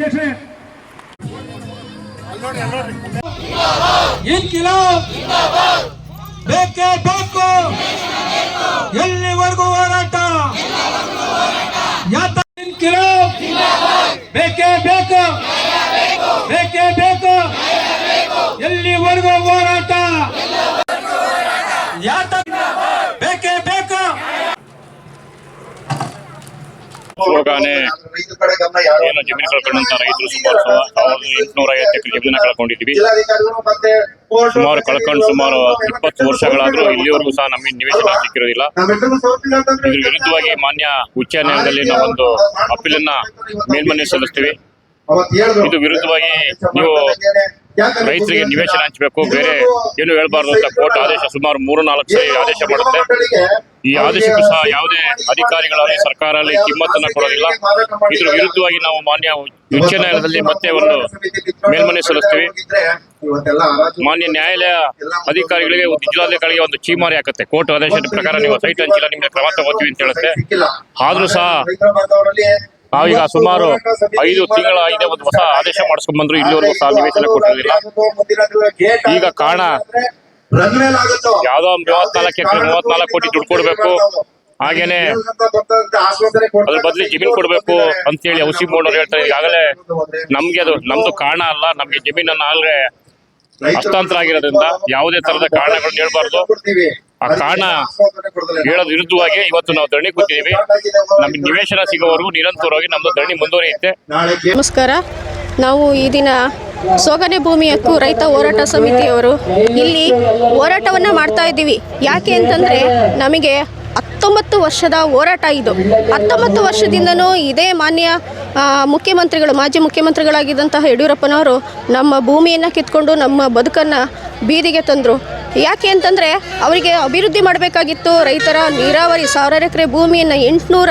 ಬರ್ರಿ ಬರ್ರಿ ಅಧ್ಯಕ್ಷರೇ ಇನ್ಕಿಲಾಬ್ ಬೇಕೇ ಬೇಕು ಎಲ್ಲಿವರೆಗೂ ಹೋರಾಟ ಯಾತ ಇನ್ಕಿಲಾಬ್ ಬೇಕೇ ಬೇಕು ಬೇಕೇ ಬೇಕು ಎಲ್ಲಿವರೆಗೂ ಹೋರಾಟ ಯಾತ ಬೇಕೇ ಬೇಕು ಹೋಗಾನೆ ಏನು ಜಮೀನು ಕಳ್ಕೊಂಡಂತ ರೈತರು ಸುಮಾರು ಸಾವಿರದ ಎಂಟುನೂರ ಐವತ್ತು ಎಕರೆ ಜಮೀನ ಕಳ್ಕೊಂಡಿದ್ವಿ ಸುಮಾರು ಕಳ್ಕೊಂಡು ಸುಮಾರು ಇಪ್ಪತ್ತು ವರ್ಷಗಳಾದ್ರೂ ಇಲ್ಲಿವರೆಗೂ ಸಹ ನಮಗೆ ನಿವೇಶನ ಸಿಕ್ಕಿರೋದಿಲ್ಲ. ಇದ್ರ ವಿರುದ್ಧವಾಗಿ ಮಾನ್ಯ ಉಚ್ಚ ನ್ಯಾಯಾಲಯದಲ್ಲಿ ನಾವೊಂದು ಅಪೀಲನ್ನ ಮೇಲ್ಮನೆ ಸಲ್ಲಿಸ್ತೀವಿ. ಇದು ವಿರುದ್ಧವಾಗಿ ನೀವು ರೈತರಿಗೆ ನಿವೇಶನ ಹಂಚಬೇಕು. ಬೇರೆ ಏನು ಹೇಳ್ಬಾರ್ದು ಅಂತ ಕೋರ್ಟ್ ಆದೇಶ ಸುಮಾರು ಮೂರು ನಾಲ್ಕು ಸರಿ ಆದೇಶ ಮಾಡುತ್ತೆ. ಈ ಆದೇಶಕ್ಕೂ ಸಹ ಯಾವುದೇ ಅಧಿಕಾರಿಗಳಾಗಲಿ ಸರ್ಕಾರ ಅಲ್ಲಿ ಕಿಮ್ಮತ್ತನ್ನು ಕೊಡೋದಿಲ್ಲ. ಇದ್ರ ವಿರುದ್ಧವಾಗಿ ನಾವು ಮಾನ್ಯ ಉಚ್ಚ ನ್ಯಾಯಾಲಯದಲ್ಲಿ ಮತ್ತೆ ಒಂದು ಮೇಲ್ಮನೆ ಸಲ್ಲಿಸ್ತೀವಿ. ಮಾನ್ಯ ನ್ಯಾಯಾಲಯ ಅಧಿಕಾರಿಗಳಿಗೆ ಒಂದು ಜಿಲ್ಲಾಧಿಕಾರಿಗೆ ಒಂದು ಚೀಮಾರಿ ಹಾಕುತ್ತೆ. ಕೋರ್ಟ್ ಆದೇಶದ ಪ್ರಕಾರ ನೀವು ಸೈಟ್ ಹಂಚಿಲ್ಲ ನಿಮಗೆ ಕ್ರಮ ತಗೋತೀವಿ ಅಂತ ಹೇಳುತ್ತೆ. ಆದ್ರೂ ಸಹ ನಾವೀಗ ಸುಮಾರು ಐದು ತಿಂಗಳ ಐದೇ ಒಂದು ಹೊಸ ಆದೇಶ ಮಾಡಿಸ್ಕೊಂಡ್ ಬಂದ್ರು ಇಲ್ಲಿವರೆಗೂ ಸಹ ನಿವೇಶನ ಕೊಟ್ಟಿರಲಿಲ್ಲ. ಈಗ ಕಾರಣ ಯಾವ್ದೋ ಒಂದು ಮೂವತ್ನಾಲ್ಕು ಎಕರೆ ಮೂವತ್ನಾಲ್ಕು ಕೋಟಿ ದುಡ್ಡು ಕೊಡ್ಬೇಕು. ಹಾಗೇನೆ ಅದ್ರ ಬದ್ಲಿ ಜಮೀನ್ ಕೊಡ್ಬೇಕು ಅಂತೇಳಿ ಔಷಧಿ ಬೋರ್ಡ್ ಹೇಳ್ತಾರೆ. ಈಗಾಗಲೇ ನಮ್ಗೆ ಅದು ನಮ್ದು ಕಾರಣ ಅಲ್ಲ ನಮ್ಗೆ ಜಮೀನನ್ನ ಆಗ್ಲೇ ಹಸ್ತಾಂತರ ಆಗಿರೋದ್ರಿಂದ ಯಾವುದೇ ತರದ ಕಾರಣಗಳನ್ನ ಹೇಳ್ಬಾರ್ದು. ಆ ಕಾರಣ ಹೇಳೋದ್ ವಿರುದ್ಧವಾಗಿ ಇವತ್ತು ನಾವು ಧರಣಿ ಕೂತಿದೀವಿ. ನಮ್ಗೆ ನಿವೇಶನ ಸಿಗೋವರೆಗೂ ನಿರಂತರವಾಗಿ ನಮ್ದು ಧರಣಿ ಮುಂದುವರಿಯುತ್ತೆ. ನಮಸ್ಕಾರ. ನಾವು ಈ ದಿನ ಸೋಗನೆ ಭೂಮಿ ಹಕ್ಕು ರೈತ ಹೋರಾಟ ಸಮಿತಿಯವರು ಇಲ್ಲಿ ಹೋರಾಟವನ್ನು ಮಾಡ್ತಾ ಇದ್ದೀವಿ. ಯಾಕೆ ಅಂತಂದರೆ ನಮಗೆ ಹತ್ತೊಂಬತ್ತು ವರ್ಷದ ಹೋರಾಟ ಇದು. ಹತ್ತೊಂಬತ್ತು ವರ್ಷದಿಂದನೂ ಇದೇ ಮಾನ್ಯ ಮುಖ್ಯಮಂತ್ರಿಗಳು, ಮಾಜಿ ಮುಖ್ಯಮಂತ್ರಿಗಳಾಗಿದ್ದಂತಹ ಯಡಿಯೂರಪ್ಪನವರು ನಮ್ಮ ಭೂಮಿಯನ್ನು ಕಿತ್ಕೊಂಡು ನಮ್ಮ ಬದುಕನ್ನು ಬೀದಿಗೆ ತಂದರು. ಯಾಕೆ ಅಂತಂದರೆ ಅವರಿಗೆ ಅಭಿವೃದ್ಧಿ ಮಾಡಬೇಕಾಗಿತ್ತು. ರೈತರ ನೀರಾವರಿ ಸಾವಿರಾರು ಎಕರೆ ಭೂಮಿಯನ್ನು ಎಂಟುನೂರ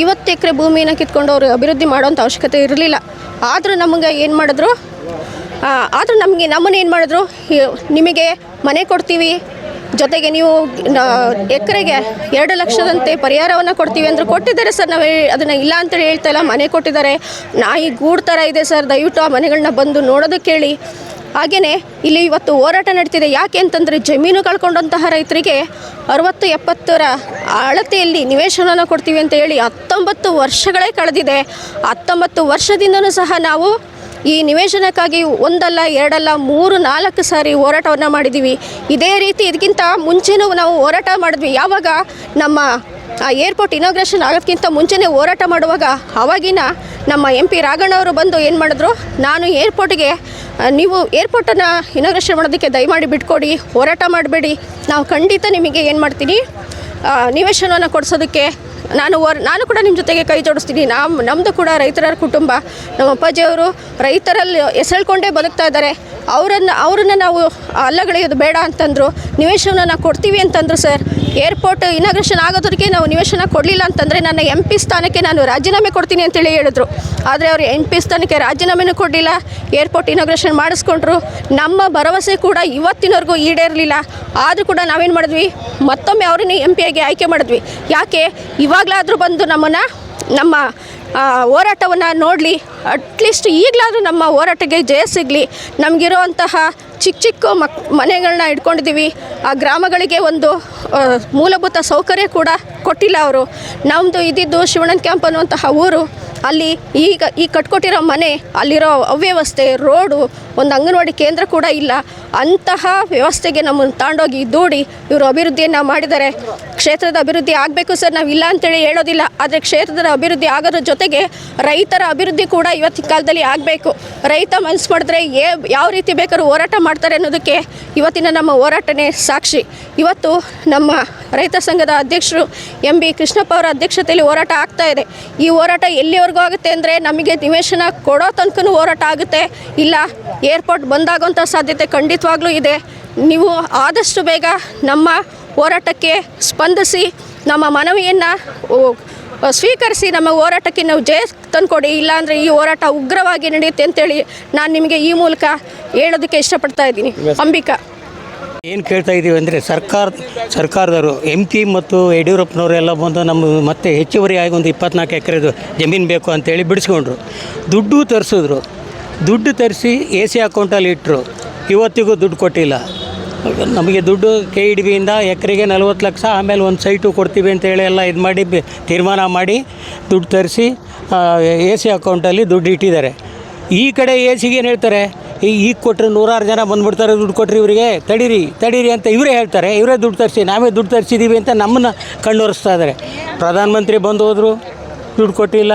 ಐವತ್ತು ಎಕರೆ ಭೂಮಿಯನ್ನು ಕಿತ್ಕೊಂಡು ಅವರು ಅಭಿವೃದ್ಧಿ ಮಾಡೋಂಥ ಅವಶ್ಯಕತೆ ಇರಲಿಲ್ಲ. ಆದರೂ ನಮಗೆ ಏನು ಮಾಡಿದ್ರು? ಆದರೂ ನಮಗೆ ನಮ್ಮನ್ನು ಏನು ಮಾಡಿದ್ರು? ನಿಮಗೆ ಮನೆ ಕೊಡ್ತೀವಿ. ಜೊತೆಗೆ ನೀವು ಎಕರೆಗೆ ಎರಡು ಲಕ್ಷದಂತೆ ಪರಿಹಾರವನ್ನು ಕೊಡ್ತೀವಿ ಅಂದರೆ ಕೊಟ್ಟಿದ್ದಾರೆ ಸರ್ ನಾವು ಅದನ್ನು ಇಲ್ಲ ಅಂತೇಳಿ ಹೇಳ್ತಾ ಇಲ್ಲ, ಮನೆ ಕೊಟ್ಟಿದ್ದಾರೆ. ನಾಯಿ ಗೂಡು ಥರ ಇದೆ ಸರ್, ದಯವಿಟ್ಟು ಆ ಮನೆಗಳನ್ನ ಬಂದು ನೋಡೋದಕ್ಕೆ ಹೇಳಿ. ಹಾಗೆಯೇ ಇಲ್ಲಿ ಇವತ್ತು ಹೋರಾಟ ನಡೀತಿದೆ. ಯಾಕೆ ಅಂತಂದರೆ ಜಮೀನು ಕಳ್ಕೊಂಡಂತಹ ರೈತರಿಗೆ ಅರವತ್ತು, ಎಪ್ಪತ್ತರ ಅಳತೆಯಲ್ಲಿ ನಿವೇಶನವನ್ನು ಕೊಡ್ತೀವಿ ಅಂತ ಹೇಳಿ ಹತ್ತೊಂಬತ್ತು ವರ್ಷಗಳೇ ಕಳೆದಿದೆ. ಹತ್ತೊಂಬತ್ತು ವರ್ಷದಿಂದನೂ ಸಹ ನಾವು ಈ ನಿವೇಶನಕ್ಕಾಗಿ ಒಂದಲ್ಲ, ಎರಡಲ್ಲ, ಮೂರು, ನಾಲ್ಕು ಸಾರಿ ಹೋರಾಟವನ್ನು ಮಾಡಿದ್ದೀವಿ ಇದೇ ರೀತಿ ಇದಕ್ಕಿಂತ ಮುಂಚೆನೂ ನಾವು ಹೋರಾಟ ಮಾಡಿದ್ವಿ. ಯಾವಾಗ ನಮ್ಮ, ಆ ಏರ್ಪೋರ್ಟ್ ಇನಾಗ್ರೇಷನ್ ಆಗೋದಕ್ಕಿಂತ ಮುಂಚೆನೇ ಹೋರಾಟ ಮಾಡುವಾಗ ಅವಾಗಿನ ನಮ್ಮ ಎಂ ಪಿ ರಾಘಣ್ಣವರು ಬಂದು ಏನು ಮಾಡಿದ್ರು? ನಾನು ಏರ್ಪೋರ್ಟ್ಗೆ ನೀವು ಏರ್ಪೋರ್ಟನ್ನು ಇನಾಗ್ರೇಷನ್ ಮಾಡೋದಕ್ಕೆ ದಯಮಾಡಿ ಬಿಟ್ಕೊಡಿ, ಹೋರಾಟ ಮಾಡಬೇಡಿ. ನಾವು ಖಂಡಿತ ನಿಮಗೆ ಏನು ಮಾಡ್ತೀನಿ? ನಿವೇಶನವನ್ನು ಕೊಡಿಸೋದಕ್ಕೆ ನಾನು ವರ್ ನಾನು ಕೂಡ ನಿಮ್ಮ ಜೊತೆಗೆ ಕೈ ಜೋಡಿಸ್ತೀನಿ. ನಮ್ಮ ನಮ್ಮದು ಕೂಡ ರೈತರ ಕುಟುಂಬ, ನಮ್ಮ ಅಪ್ಪಾಜಿಯವರು ರೈತರಲ್ಲಿ ಹೆಸಳ್ಕೊಂಡೇ ಬದುಕ್ತಾ ಇದ್ದಾರೆ. ಅವರನ್ನು ಅವ್ರನ್ನ ನಾವು ಅಲ್ಲಗಳೆಯೋದು ಬೇಡ ಅಂತಂದರು ನಿವೇಶನ ನಾವು ಕೊಡ್ತೀವಿ ಅಂತಂದರು ಸರ್. ಏರ್ಪೋರ್ಟ್ ಇನಾಗ್ರೇಷನ್ ಆಗೋದ್ರಿಗೆ ನಾವು ನಿವೇಶನ ಕೊಡಲಿಲ್ಲ ಅಂತಂದರೆ ನನ್ನ ಎಂ ಪಿ ಸ್ಥಾನಕ್ಕೆ ನಾನು ರಾಜೀನಾಮೆ ಕೊಡ್ತೀನಿ ಅಂತೇಳಿ ಹೇಳಿದ್ರು. ಆದರೆ ಅವರು ಎಂ ಪಿ ಸ್ಥಾನಕ್ಕೆ ರಾಜೀನಾಮೆನೂ ಕೊಡಲಿಲ್ಲ ಏರ್ಪೋರ್ಟ್ ಇನಾಗ್ರೇಷನ್ ಮಾಡಿಸ್ಕೊಂಡ್ರು. ನಮ್ಮ ಭರವಸೆ ಕೂಡ ಇವತ್ತಿನವರೆಗೂ ಈಡೇರಲಿಲ್ಲ. ಆದರೂ ಕೂಡ ನಾವೇನು ಮಾಡಿದ್ವಿ? ಮತ್ತೊಮ್ಮೆ ಅವ್ರನ್ನೇ ಎಂ ಪಿಯಾಗಿ ಆಯ್ಕೆ ಮಾಡಿದ್ವಿ. ಯಾಕೆ? ಇವಾಗಲಾದರೂ ಬಂದು ನಮ್ಮನ್ನು, ನಮ್ಮ ಹೋರಾಟವನ್ನು ನೋಡಲಿ. ಅಟ್ಲೀಸ್ಟ್ ಈಗಲಾದರೂ ನಮ್ಮ ಹೋರಾಟಕ್ಕೆ ಜಯ ಸಿಗಲಿ. ನಮಗಿರುವಂತಹ ಚಿಕ್ಕ ಚಿಕ್ಕ ಮಕ್ ಮನೆಗಳನ್ನ ಇಟ್ಕೊಂಡಿದ್ದೀವಿ ಆ ಗ್ರಾಮಗಳಿಗೆ ಒಂದು ಮೂಲಭೂತ ಸೌಕರ್ಯ ಕೂಡ ಕೊಟ್ಟಿಲ್ಲ ಅವರು. ನಮ್ಮದು ಇದ್ದಿದ್ದು ಶಿವಣ್ಣನ ಕ್ಯಾಂಪ್ ಅನ್ನುವಂತಹ ಊರು. ಅಲ್ಲಿ ಈಗ ಈ ಕಟ್ಕೊಟ್ಟಿರೋ ಮನೆ, ಅಲ್ಲಿರೋ ಅವ್ಯವಸ್ಥೆ, ರೋಡು ಒಂದು ಅಂಗನವಾಡಿ ಕೇಂದ್ರ ಕೂಡ ಇಲ್ಲ. ಅಂತಹ ವ್ಯವಸ್ಥೆಗೆ ನಮ್ಮನ್ನು ತಾಂಡೋಗಿ ದೂಡಿ ಇವರು ಅಭಿವೃದ್ಧಿಯನ್ನು ಮಾಡಿದ್ದಾರೆ. ಕ್ಷೇತ್ರದ ಅಭಿವೃದ್ಧಿ ಆಗಬೇಕು ಸರ್, ನಾವು ಇಲ್ಲ ಅಂತೇಳಿ ಹೇಳೋದಿಲ್ಲ. ಆದರೆ ಕ್ಷೇತ್ರದ ಅಭಿವೃದ್ಧಿ ಆಗೋದ್ರ ಜೊತೆಗೆ ರೈತರ ಅಭಿವೃದ್ಧಿ ಕೂಡ ಇವತ್ತಿನ ಕಾಲದಲ್ಲಿ ಆಗಬೇಕು. ರೈತ ಮನಸ್ಸು ಮಾಡಿದ್ರೆ ಏ, ಯಾವ ರೀತಿ ಬೇಕಾದ್ರೂ ಹೋರಾಟ ಮಾಡ್ತಾರೆ ಅನ್ನೋದಕ್ಕೆ ಇವತ್ತಿನ ನಮ್ಮ ಹೋರಾಟನೇ ಸಾಕ್ಷಿ. ಇವತ್ತು ನಮ್ಮ ರೈತ ಸಂಘದ ಅಧ್ಯಕ್ಷರು ಎಂ ಬಿ ಕೃಷ್ಣಪ್ಪ ಅವರ ಅಧ್ಯಕ್ಷತೆಯಲ್ಲಿ ಹೋರಾಟ ಆಗ್ತಾ ಇದೆ. ಈ ಹೋರಾಟ ಎಲ್ಲಿವರೆಗೂ ಆಗುತ್ತೆ ಅಂದರೆ ನಮಗೆ ನಿವೇಶನ ಕೊಡೋ ತನಕನೂ ಹೋರಾಟ ಆಗುತ್ತೆ. ಇಲ್ಲ ಏರ್ಪೋರ್ಟ್ ಬಂದಾಗುವಂಥ ಸಾಧ್ಯತೆ ಖಂಡಿತವಾಗ್ಲೂ ಇದೆ. ನೀವು ಆದಷ್ಟು ಬೇಗ ನಮ್ಮ ಹೋರಾಟಕ್ಕೆ ಸ್ಪಂದಿಸಿ ನಮ್ಮ ಮನವಿಯನ್ನು ಸ್ವೀಕರಿಸಿ ನಮ್ಮ ಹೋರಾಟಕ್ಕೆ ನಾವು ಜಯ ತಂದುಕೊಡಿ. ಇಲ್ಲಾಂದರೆ ಈ ಹೋರಾಟ ಉಗ್ರವಾಗಿ ನಡೆಯುತ್ತೆ ಅಂತೇಳಿ ನಾನು ನಿಮಗೆ ಈ ಮೂಲಕ ಹೇಳೋದಕ್ಕೆ ಇಷ್ಟಪಡ್ತಾ ಇದ್ದೀನಿ. ಅಂಬಿಕಾ. ಏನು ಕೇಳ್ತಾ ಇದ್ದೀವಿ ಅಂದರೆ ಸರ್ಕಾರ ಸರ್ಕಾರದವರು ಎಂ ಪಿ ಮತ್ತು ಯಡಿಯೂರಪ್ಪನವರೆಲ್ಲ ಬಂದು ನಮ್ಮ ಮತ್ತೆ ಹೆಚ್ಚುವರಿಯಾಗಿ ಒಂದು ಇಪ್ಪತ್ನಾಲ್ಕು ಎಕರೆದು ಜಮೀನು ಬೇಕು ಅಂತೇಳಿ ಬಿಡಿಸ್ಕೊಂಡ್ರು. ದುಡ್ಡು ತರಿಸಿದ್ರು. ದುಡ್ಡು ತರಿಸಿ ಎ ಸಿ ಅಕೌಂಟಲ್ಲಿ ಇಟ್ಟರು. ಇವತ್ತಿಗೂ ದುಡ್ಡು ಕೊಟ್ಟಿಲ್ಲ. ನಮಗೆ ದುಡ್ಡು ಕೆ ಇ ಡಿ ಬಿಯಿಂದ ಎಕರೆಗೆ ನಲ್ವತ್ತು ಲಕ್ಷ, ಆಮೇಲೆ ಒಂದು ಸೈಟು ಕೊಡ್ತೀವಿ ಅಂತೇಳಿ ಎಲ್ಲ ಇದು ಮಾಡಿ, ತೀರ್ಮಾನ ಮಾಡಿ ದುಡ್ಡು ತರಿಸಿ ಎ ಸಿ ಅಕೌಂಟಲ್ಲಿ ದುಡ್ಡು ಇಟ್ಟಿದ್ದಾರೆ. ಈ ಕಡೆ ಎ ಸಿಗೆ ಏನು ಹೇಳ್ತಾರೆ? ಈ, ಈಗ ಕೊಟ್ಟರೆ ನೂರಾರು ಜನ ಬಂದುಬಿಡ್ತಾರೆ, ದುಡ್ಡು ಕೊಟ್ಟರೆ ಇವರಿಗೆ, ತಡೀರಿ ತಡೀರಿ ಅಂತ ಇವರೇ ಹೇಳ್ತಾರೆ. ಇವರೇ ದುಡ್ಡು ತರಿಸಿ, ನಾವೇ ದುಡ್ಡು ತರಿಸಿದ್ದೀವಿ ಅಂತ ನಮ್ಮನ್ನು ಕಣ್ಣೊರೆಸ್ತಾ ಇದ್ದಾರೆ. ಪ್ರಧಾನಮಂತ್ರಿ ಬಂದು ಹೋದರು, ದುಡ್ಡು ಕೊಟ್ಟಿಲ್ಲ.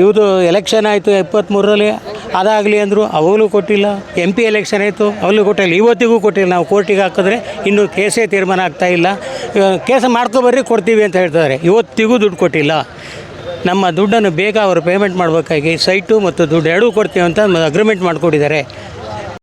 ಇವುದು ಎಲೆಕ್ಷನ್ ಆಯಿತು ಎಪ್ಪತ್ತ್ಮೂರರಲ್ಲಿ ಅದಾಗಲಿ ಅಂದರು ಅವಾಗಲೂ ಕೊಟ್ಟಿಲ್ಲ. ಎಂ ಪಿ ಎಲೆಕ್ಷನ್ ಆಯಿತು, ಅವಾಗಲೂ ಕೊಟ್ಟಿಲ್ಲ. ಇವತ್ತಿಗೂ ಕೊಟ್ಟಿಲ್ಲ. ನಾವು ಕೋರ್ಟಿಗೆ ಹಾಕಿದ್ರೆ ಇನ್ನೂ ಕೇಸೇ ತೀರ್ಮಾನ ಆಗ್ತಾ ಇಲ್ಲ. ಕೇಸ್ ಮಾಡ್ಕೊಬರ್ರಿ ಕೊಡ್ತೀವಿ ಅಂತ ಹೇಳ್ತಾರೆ ಇವತ್ತಿಗೂ ದುಡ್ಡು ಕೊಟ್ಟಿಲ್ಲ. ನಮ್ಮ ದುಡ್ಡನ್ನು ಬೇಗ ಅವರು ಪೇಮೆಂಟ್ ಮಾಡಬೇಕಾಗಿ ಸೈಟು ಮತ್ತು ದುಡ್ಡು ಎರಡೂ ಕೊಡ್ತೀವಿ ಅಂತ ಅಗ್ರಿಮೆಂಟ್ ಮಾಡಿಕೊಟ್ಟಿದ್ದಾರೆ